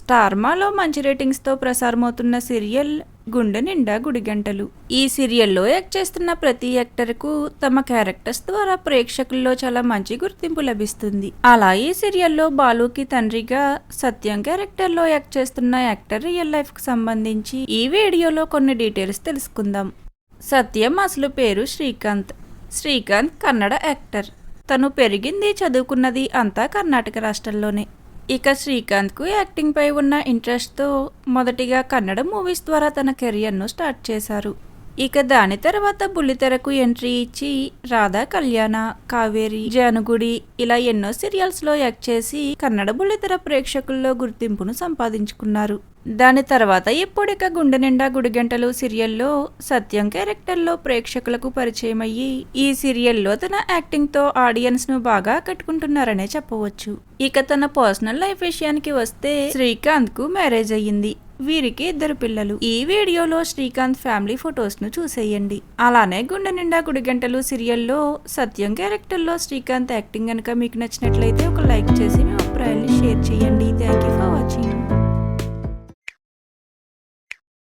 స్టార్మాలో మంచి రేటింగ్స్తో ప్రసారమవుతున్న సీరియల్ గుండె నిండా గుడిగంటలు ఈ సీరియల్లో యాక్ట్ చేస్తున్న ప్రతి యాక్టర్కు తమ క్యారెక్టర్స్ ద్వారా ప్రేక్షకుల్లో చాలా మంచి గుర్తింపు లభిస్తుంది. అలా ఈ సీరియల్లో బాలుకి తండ్రిగా సత్యం క్యారెక్టర్లో యాక్ట్ చేస్తున్న యాక్టర్ రియల్ లైఫ్కి సంబంధించి ఈ వీడియోలో కొన్ని డీటెయిల్స్ తెలుసుకుందాం. సత్యం అసలు పేరు శ్రీకాంత్. శ్రీకాంత్ కన్నడ యాక్టర్. తను పెరిగింది చదువుకున్నది అంతా కర్ణాటక రాష్ట్రంలోనే. ఇక శ్రీకాంత్కు యాక్టింగ్పై ఉన్న ఇంట్రెస్ట్తో మొదటిగా కన్నడ మూవీస్ ద్వారా తన కెరియర్ను స్టార్ట్ చేశారు. ఇక దాని తర్వాత బుల్లితెరకు ఎంట్రీ ఇచ్చి రాధా కళ్యాణ కావేరి జానుగుడి ఇలా ఎన్నో సీరియల్స్లో యాక్ట్ చేసి కన్నడ బుల్లితెర ప్రేక్షకుల్లో గుర్తింపును సంపాదించుకున్నారు. దాని తర్వాత ఇప్పుడిక గుండె నిండా గుడిగంటలు సీరియల్లో సత్యం క్యారెక్టర్లో ప్రేక్షకులకు పరిచయం అయ్యి ఈ సీరియల్లో తన యాక్టింగ్తో ఆడియన్స్ను బాగా ఆకట్టుకుంటున్నారనే చెప్పవచ్చు. ఇక తన పర్సనల్ లైఫ్ విషయానికి వస్తే శ్రీకాంత్కు మ్యారేజ్ అయ్యింది. వీరికి ఇద్దరు పిల్లలు. ఈ వీడియోలో శ్రీకాంత్ ఫ్యామిలీ ఫొటోస్ను చూసేయండి. అలానే గుండె నిండా గుడిగంటలు సీరియల్లో సత్యం క్యారెక్టర్లో శ్రీకాంత్ యాక్టింగ్ కనుక మీకు నచ్చినట్లయితే ఒక లైక్ చేసి మీ అభిప్రాయాన్ని